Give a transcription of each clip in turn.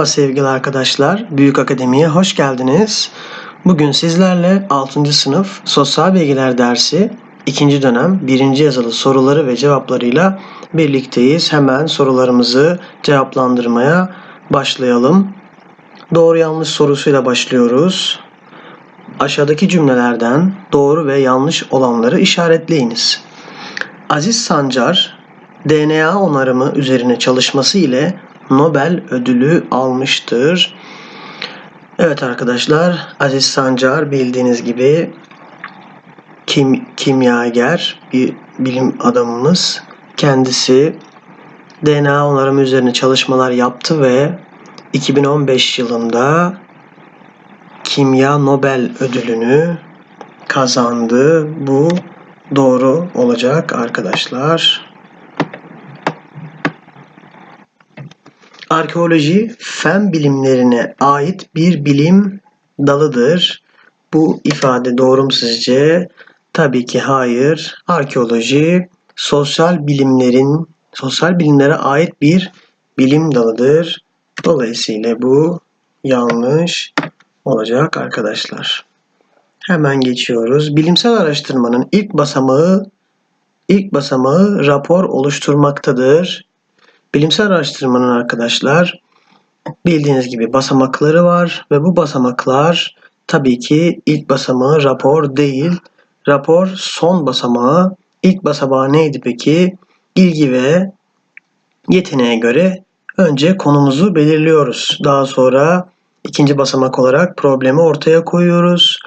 Merhaba sevgili arkadaşlar, Büyük Akademi'ye hoş geldiniz. Bugün sizlerle 6. sınıf Sosyal Bilgiler dersi 2. dönem 1. yazılı soruları ve cevaplarıyla birlikteyiz. Hemen sorularımızı cevaplandırmaya başlayalım. Doğru yanlış sorusuyla başlıyoruz. Aşağıdaki cümlelerden doğru ve yanlış olanları işaretleyiniz. Aziz Sancar, DNA onarımı üzerine çalışması ile Nobel ödülü almıştır. Evet arkadaşlar, Aziz Sancar bildiğiniz gibi kim, kimyager, bir bilim adamımız. Kendisi DNA onarımı üzerine çalışmalar yaptı ve 2015 yılında Kimya Nobel ödülünü kazandı. Bu doğru olacak arkadaşlar. Arkeoloji fen bilimlerine ait bir bilim dalıdır. Bu ifade doğru mu sizce? Tabii ki hayır. Arkeoloji sosyal bilimlerin sosyal bilimlere ait bir bilim dalıdır. Dolayısıyla bu yanlış olacak arkadaşlar. Hemen geçiyoruz. Bilimsel araştırmanın ilk basamağı ilk basamağı rapor oluşturmaktadır. Bilimsel araştırmanın arkadaşlar bildiğiniz gibi basamakları var ve bu basamaklar tabii ki ilk basamağı rapor değil. Rapor son basamağı. İlk basamağı neydi peki? İlgi ve yeteneğe göre önce konumuzu belirliyoruz. Daha sonra ikinci basamak olarak problemi ortaya koyuyoruz.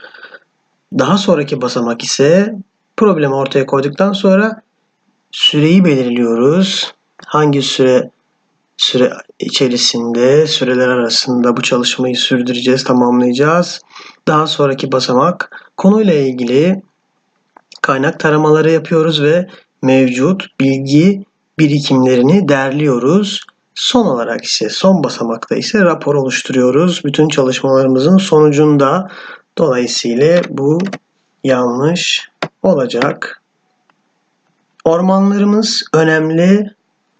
Daha sonraki basamak ise problemi ortaya koyduktan sonra süreyi belirliyoruz hangi süre süre içerisinde süreler arasında bu çalışmayı sürdüreceğiz, tamamlayacağız. Daha sonraki basamak konuyla ilgili kaynak taramaları yapıyoruz ve mevcut bilgi birikimlerini derliyoruz. Son olarak ise son basamakta ise rapor oluşturuyoruz. Bütün çalışmalarımızın sonucunda dolayısıyla bu yanlış olacak. Ormanlarımız önemli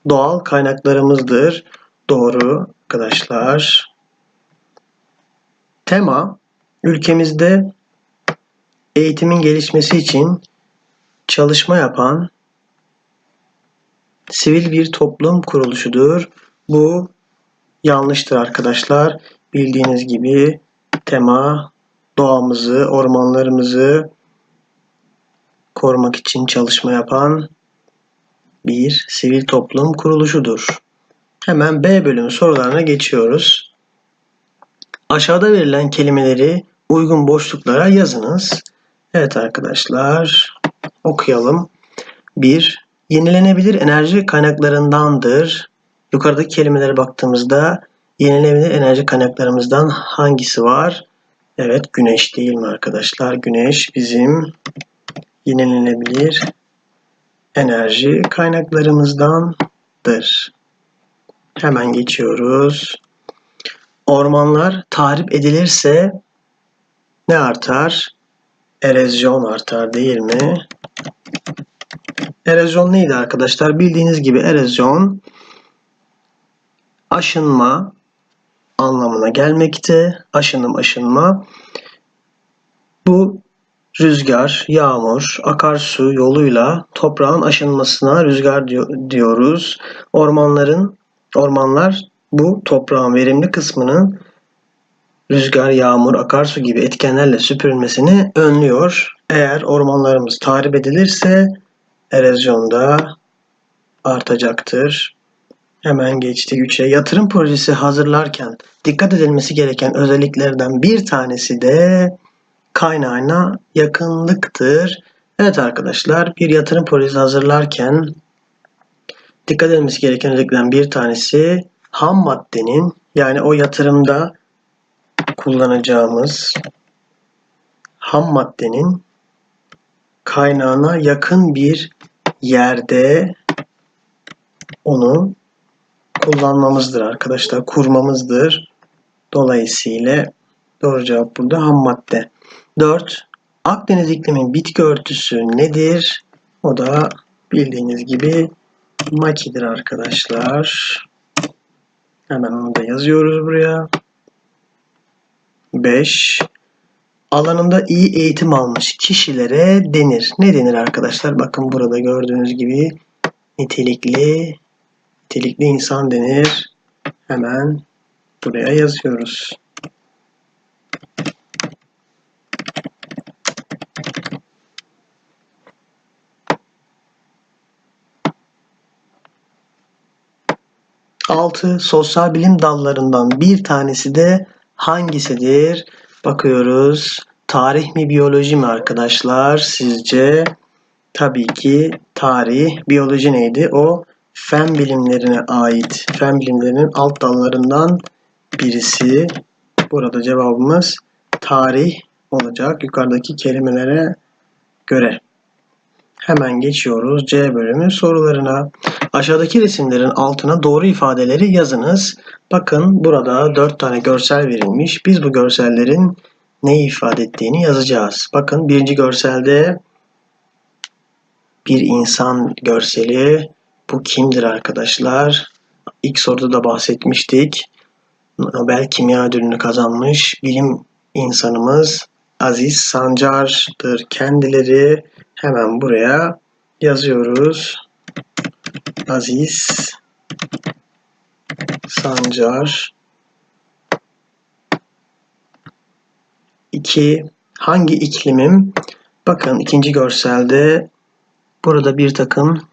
doğal kaynaklarımızdır. Doğru arkadaşlar. Tema ülkemizde eğitimin gelişmesi için çalışma yapan sivil bir toplum kuruluşudur. Bu yanlıştır arkadaşlar. Bildiğiniz gibi tema doğamızı, ormanlarımızı korumak için çalışma yapan bir sivil toplum kuruluşudur. Hemen B bölümü sorularına geçiyoruz. Aşağıda verilen kelimeleri uygun boşluklara yazınız. Evet arkadaşlar okuyalım. 1. Yenilenebilir enerji kaynaklarındandır. Yukarıdaki kelimelere baktığımızda yenilenebilir enerji kaynaklarımızdan hangisi var? Evet güneş değil mi arkadaşlar? Güneş bizim yenilenebilir enerji kaynaklarımızdandır. Hemen geçiyoruz. Ormanlar tahrip edilirse ne artar? Erozyon artar değil mi? Erozyon neydi arkadaşlar? Bildiğiniz gibi erozyon aşınma anlamına gelmekte. Aşınım aşınma. Bu rüzgar, yağmur, akarsu yoluyla toprağın aşınmasına rüzgar diyoruz. Ormanların ormanlar bu toprağın verimli kısmının rüzgar, yağmur, akarsu gibi etkenlerle süpürülmesini önlüyor. Eğer ormanlarımız tahrip edilirse erozyonda da artacaktır. Hemen geçtik 3'e. Yatırım projesi hazırlarken dikkat edilmesi gereken özelliklerden bir tanesi de kaynağına yakınlıktır. Evet arkadaşlar bir yatırım projesi hazırlarken dikkat edilmesi gereken özelliklerden bir tanesi ham maddenin yani o yatırımda kullanacağımız ham maddenin kaynağına yakın bir yerde onu kullanmamızdır arkadaşlar. Kurmamızdır. Dolayısıyla doğru cevap burada ham madde. 4. Akdeniz iklimin bitki örtüsü nedir? O da bildiğiniz gibi makidir arkadaşlar. Hemen onu da yazıyoruz buraya. 5. Alanında iyi eğitim almış kişilere denir. Ne denir arkadaşlar? Bakın burada gördüğünüz gibi nitelikli nitelikli insan denir. Hemen buraya yazıyoruz. Altı sosyal bilim dallarından bir tanesi de hangisidir? Bakıyoruz. Tarih mi biyoloji mi arkadaşlar? Sizce tabii ki tarih, biyoloji neydi? O fen bilimlerine ait, fen bilimlerinin alt dallarından birisi. Burada cevabımız tarih olacak yukarıdaki kelimelere göre. Hemen geçiyoruz C bölümü sorularına. Aşağıdaki resimlerin altına doğru ifadeleri yazınız. Bakın burada 4 tane görsel verilmiş. Biz bu görsellerin neyi ifade ettiğini yazacağız. Bakın birinci görselde bir insan görseli. Bu kimdir arkadaşlar? İlk soruda da bahsetmiştik. Nobel Kimya Ödülünü kazanmış bilim insanımız Aziz Sancar'dır kendileri. Hemen buraya yazıyoruz. Aziz Sancar 2. Hangi iklimim? Bakın ikinci görselde burada bir takım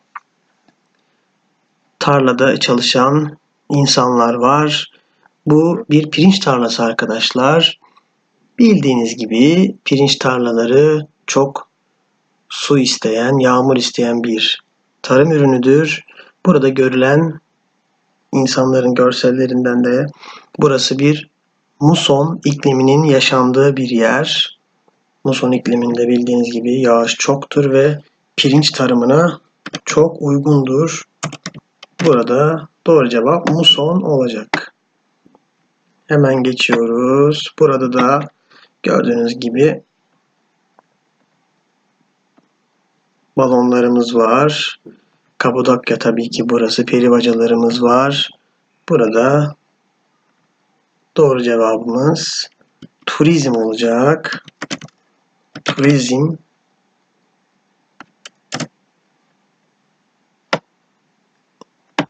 tarlada çalışan insanlar var. Bu bir pirinç tarlası arkadaşlar. Bildiğiniz gibi pirinç tarlaları çok su isteyen, yağmur isteyen bir tarım ürünüdür. Burada görülen insanların görsellerinden de burası bir muson ikliminin yaşandığı bir yer. Muson ikliminde bildiğiniz gibi yağış çoktur ve pirinç tarımına çok uygundur. Burada doğru cevap muson olacak. Hemen geçiyoruz. Burada da gördüğünüz gibi balonlarımız var. Kapadokya tabii ki burası. Peribacalarımız var. Burada doğru cevabımız turizm olacak. Turizm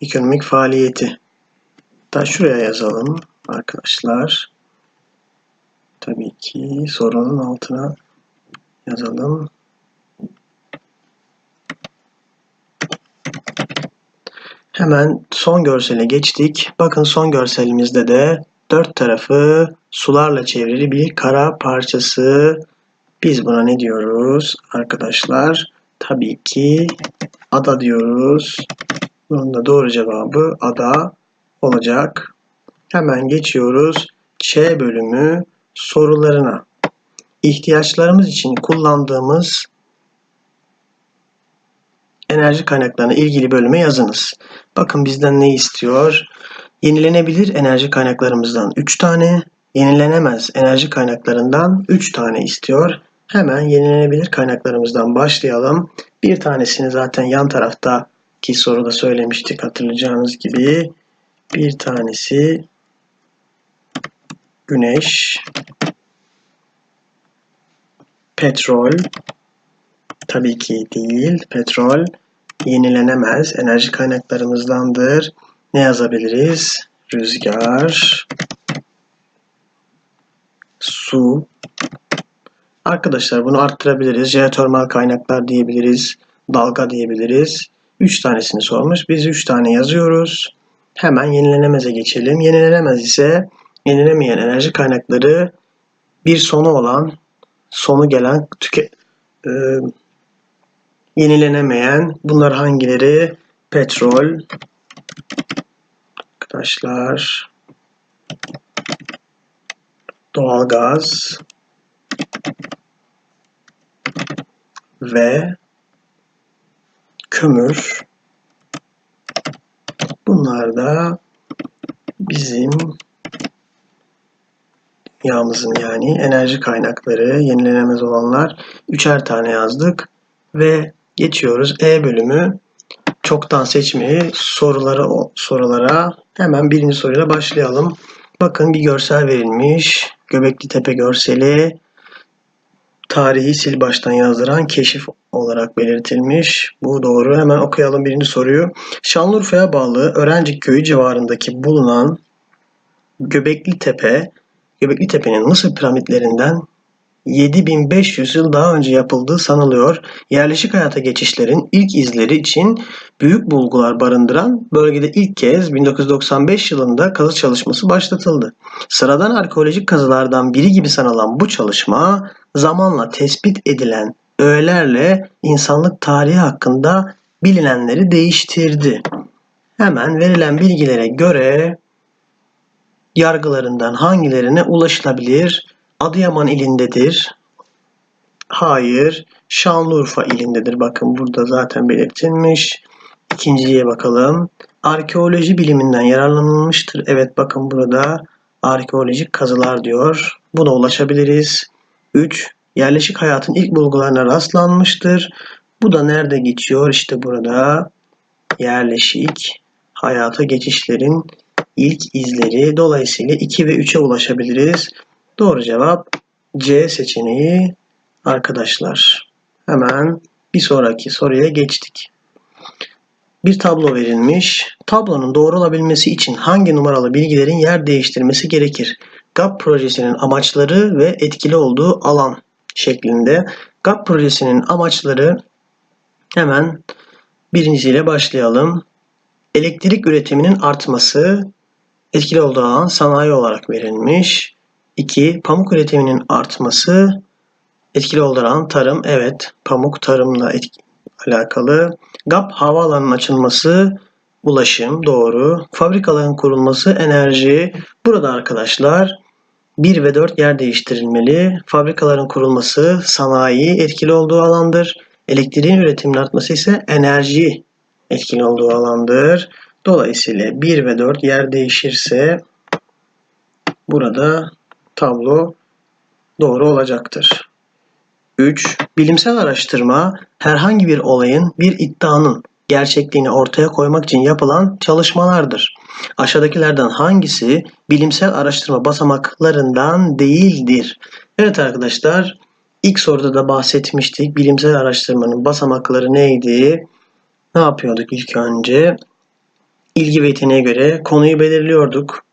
ekonomik faaliyeti. Da şuraya yazalım arkadaşlar. Tabii ki sorunun altına yazalım. Hemen son görsele geçtik. Bakın son görselimizde de dört tarafı sularla çevrili bir kara parçası. Biz buna ne diyoruz arkadaşlar? Tabii ki ada diyoruz. Bunun da doğru cevabı ada olacak. Hemen geçiyoruz Ç bölümü sorularına. İhtiyaçlarımız için kullandığımız enerji kaynaklarına ilgili bölüme yazınız. Bakın bizden ne istiyor? Yenilenebilir enerji kaynaklarımızdan 3 tane, yenilenemez enerji kaynaklarından 3 tane istiyor. Hemen yenilenebilir kaynaklarımızdan başlayalım. Bir tanesini zaten yan taraftaki soruda söylemiştik hatırlayacağınız gibi. Bir tanesi güneş, petrol, tabii ki değil, petrol yenilenemez enerji kaynaklarımızdandır. Ne yazabiliriz? Rüzgar, su. Arkadaşlar bunu arttırabiliriz. Jeotermal kaynaklar diyebiliriz. Dalga diyebiliriz. 3 tanesini sormuş. Biz 3 tane yazıyoruz. Hemen yenilenemeze geçelim. Yenilenemez ise yenilemeyen enerji kaynakları bir sonu olan, sonu gelen tüke, e, yenilenemeyen bunlar hangileri? Petrol, arkadaşlar, doğalgaz ve kömür. Bunlar da bizim dünyamızın yani enerji kaynakları, yenilenemez olanlar üçer tane yazdık ve geçiyoruz E bölümü çoktan seçmeli sorulara sorulara Hemen birinci soruyla başlayalım. Bakın bir görsel verilmiş. Göbekli Tepe görseli. Tarihi sil baştan yazdıran keşif olarak belirtilmiş. Bu doğru. Hemen okuyalım birinci soruyu. Şanlıurfa'ya bağlı Örencik Köyü civarındaki bulunan Göbekli Tepe, Göbekli Tepe'nin Mısır piramitlerinden 7500 yıl daha önce yapıldığı sanılıyor. Yerleşik hayata geçişlerin ilk izleri için büyük bulgular barındıran bölgede ilk kez 1995 yılında kazı çalışması başlatıldı. Sıradan arkeolojik kazılardan biri gibi sanılan bu çalışma zamanla tespit edilen öğelerle insanlık tarihi hakkında bilinenleri değiştirdi. Hemen verilen bilgilere göre yargılarından hangilerine ulaşılabilir? Adıyaman ilindedir. Hayır. Şanlıurfa ilindedir. Bakın burada zaten belirtilmiş. İkinciye bakalım. Arkeoloji biliminden yararlanılmıştır. Evet bakın burada arkeolojik kazılar diyor. Buna ulaşabiliriz. 3. Yerleşik hayatın ilk bulgularına rastlanmıştır. Bu da nerede geçiyor? İşte burada yerleşik hayata geçişlerin ilk izleri. Dolayısıyla 2 ve 3'e ulaşabiliriz. Doğru cevap C seçeneği arkadaşlar. Hemen bir sonraki soruya geçtik. Bir tablo verilmiş. Tablonun doğru olabilmesi için hangi numaralı bilgilerin yer değiştirmesi gerekir? GAP projesinin amaçları ve etkili olduğu alan şeklinde. GAP projesinin amaçları hemen birincisiyle başlayalım. Elektrik üretiminin artması, etkili olduğu alan sanayi olarak verilmiş. 2. Pamuk üretiminin artması etkili olan tarım. Evet, pamuk tarımla etki, alakalı. GAP havaalanının açılması ulaşım doğru. Fabrikaların kurulması enerji. Burada arkadaşlar 1 ve 4 yer değiştirilmeli. Fabrikaların kurulması sanayi etkili olduğu alandır. Elektriğin üretiminin artması ise enerji etkili olduğu alandır. Dolayısıyla 1 ve 4 yer değişirse burada tablo doğru olacaktır. 3. Bilimsel araştırma herhangi bir olayın, bir iddianın gerçekliğini ortaya koymak için yapılan çalışmalardır. Aşağıdakilerden hangisi bilimsel araştırma basamaklarından değildir? Evet arkadaşlar, ilk soruda da bahsetmiştik. Bilimsel araştırmanın basamakları neydi? Ne yapıyorduk ilk önce? İlgi ve yeteneğe göre konuyu belirliyorduk.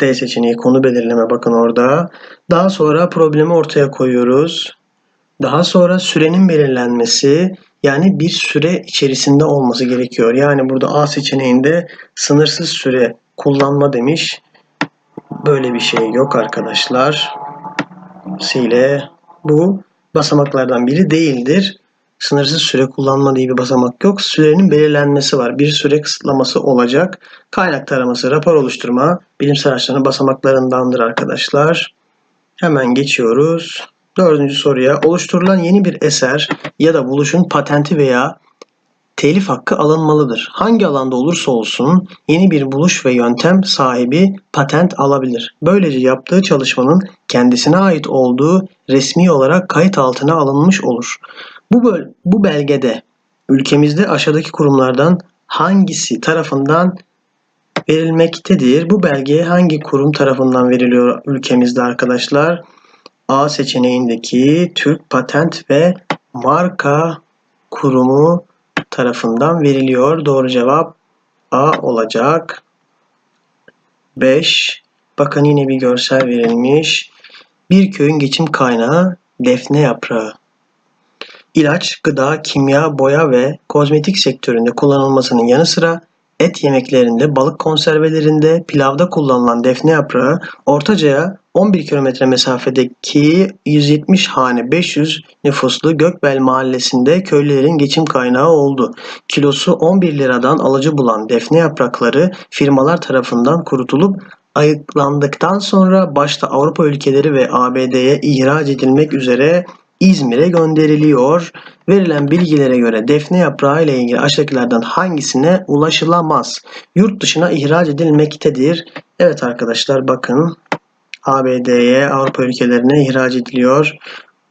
D seçeneği konu belirleme bakın orada. Daha sonra problemi ortaya koyuyoruz. Daha sonra sürenin belirlenmesi yani bir süre içerisinde olması gerekiyor. Yani burada A seçeneğinde sınırsız süre kullanma demiş. Böyle bir şey yok arkadaşlar. Sile bu basamaklardan biri değildir sınırsız süre kullanma diye bir basamak yok. Sürenin belirlenmesi var. Bir süre kısıtlaması olacak. Kaynak taraması, rapor oluşturma bilimsel araçların basamaklarındandır arkadaşlar. Hemen geçiyoruz. Dördüncü soruya. Oluşturulan yeni bir eser ya da buluşun patenti veya telif hakkı alınmalıdır. Hangi alanda olursa olsun yeni bir buluş ve yöntem sahibi patent alabilir. Böylece yaptığı çalışmanın kendisine ait olduğu resmi olarak kayıt altına alınmış olur. Bu, böl bu belgede ülkemizde aşağıdaki kurumlardan hangisi tarafından verilmektedir? Bu belge hangi kurum tarafından veriliyor ülkemizde arkadaşlar? A seçeneğindeki Türk Patent ve Marka Kurumu tarafından veriliyor. Doğru cevap A olacak. 5. Bakın yine bir görsel verilmiş. Bir köyün geçim kaynağı defne yaprağı ilaç, gıda, kimya, boya ve kozmetik sektöründe kullanılmasının yanı sıra et yemeklerinde, balık konservelerinde, pilavda kullanılan defne yaprağı Ortaca'ya 11 kilometre mesafedeki 170 hane 500 nüfuslu Gökbel mahallesinde köylülerin geçim kaynağı oldu. Kilosu 11 liradan alıcı bulan defne yaprakları firmalar tarafından kurutulup ayıklandıktan sonra başta Avrupa ülkeleri ve ABD'ye ihraç edilmek üzere İzmir'e gönderiliyor. Verilen bilgilere göre defne yaprağı ile ilgili aşağıdakilerden hangisine ulaşılamaz? Yurt dışına ihraç edilmektedir. Evet arkadaşlar bakın ABD'ye, Avrupa ülkelerine ihraç ediliyor.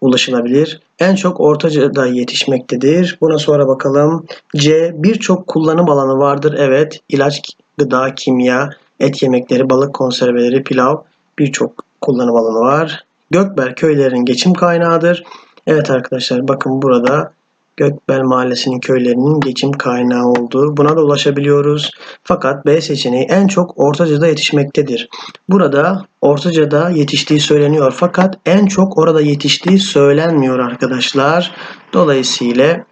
Ulaşılabilir. En çok Ortaca'da yetişmektedir. Buna sonra bakalım. C. Birçok kullanım alanı vardır. Evet. ilaç gıda, kimya, et yemekleri, balık konserveleri, pilav birçok kullanım alanı var. Gökbel köylerin geçim kaynağıdır. Evet arkadaşlar bakın burada Gökbel Mahallesi'nin köylerinin geçim kaynağı olduğu buna da ulaşabiliyoruz. Fakat B seçeneği en çok Ortaca'da yetişmektedir. Burada Ortaca'da yetiştiği söyleniyor fakat en çok orada yetiştiği söylenmiyor arkadaşlar. Dolayısıyla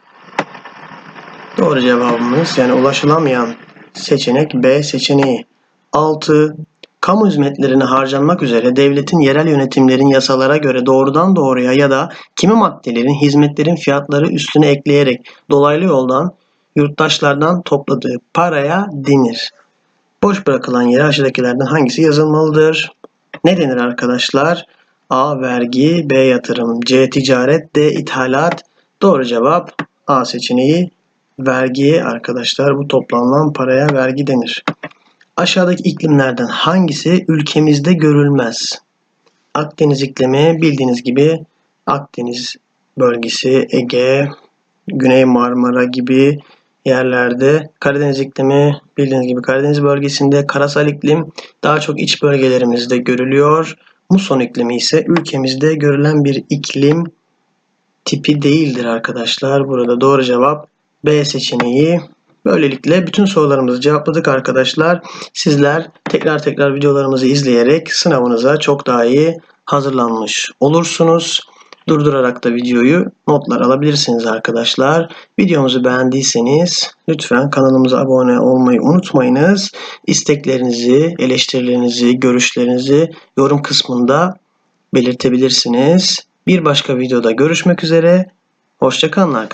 doğru cevabımız yani ulaşılamayan seçenek B seçeneği. 6. Kamu hizmetlerine harcanmak üzere devletin yerel yönetimlerin yasalara göre doğrudan doğruya ya da kimi maddelerin hizmetlerin fiyatları üstüne ekleyerek dolaylı yoldan yurttaşlardan topladığı paraya denir. Boş bırakılan yere aşağıdakilerden hangisi yazılmalıdır? Ne denir arkadaşlar? A. Vergi B. Yatırım C. Ticaret D. ithalat Doğru cevap A seçeneği vergi arkadaşlar. Bu toplanılan paraya vergi denir. Aşağıdaki iklimlerden hangisi ülkemizde görülmez? Akdeniz iklimi bildiğiniz gibi Akdeniz bölgesi, Ege, Güney Marmara gibi yerlerde Karadeniz iklimi bildiğiniz gibi Karadeniz bölgesinde karasal iklim daha çok iç bölgelerimizde görülüyor. Muson iklimi ise ülkemizde görülen bir iklim tipi değildir arkadaşlar. Burada doğru cevap B seçeneği. Böylelikle bütün sorularımızı cevapladık arkadaşlar. Sizler tekrar tekrar videolarımızı izleyerek sınavınıza çok daha iyi hazırlanmış olursunuz. Durdurarak da videoyu notlar alabilirsiniz arkadaşlar. Videomuzu beğendiyseniz lütfen kanalımıza abone olmayı unutmayınız. İsteklerinizi, eleştirilerinizi, görüşlerinizi yorum kısmında belirtebilirsiniz. Bir başka videoda görüşmek üzere. Hoşçakalın arkadaşlar.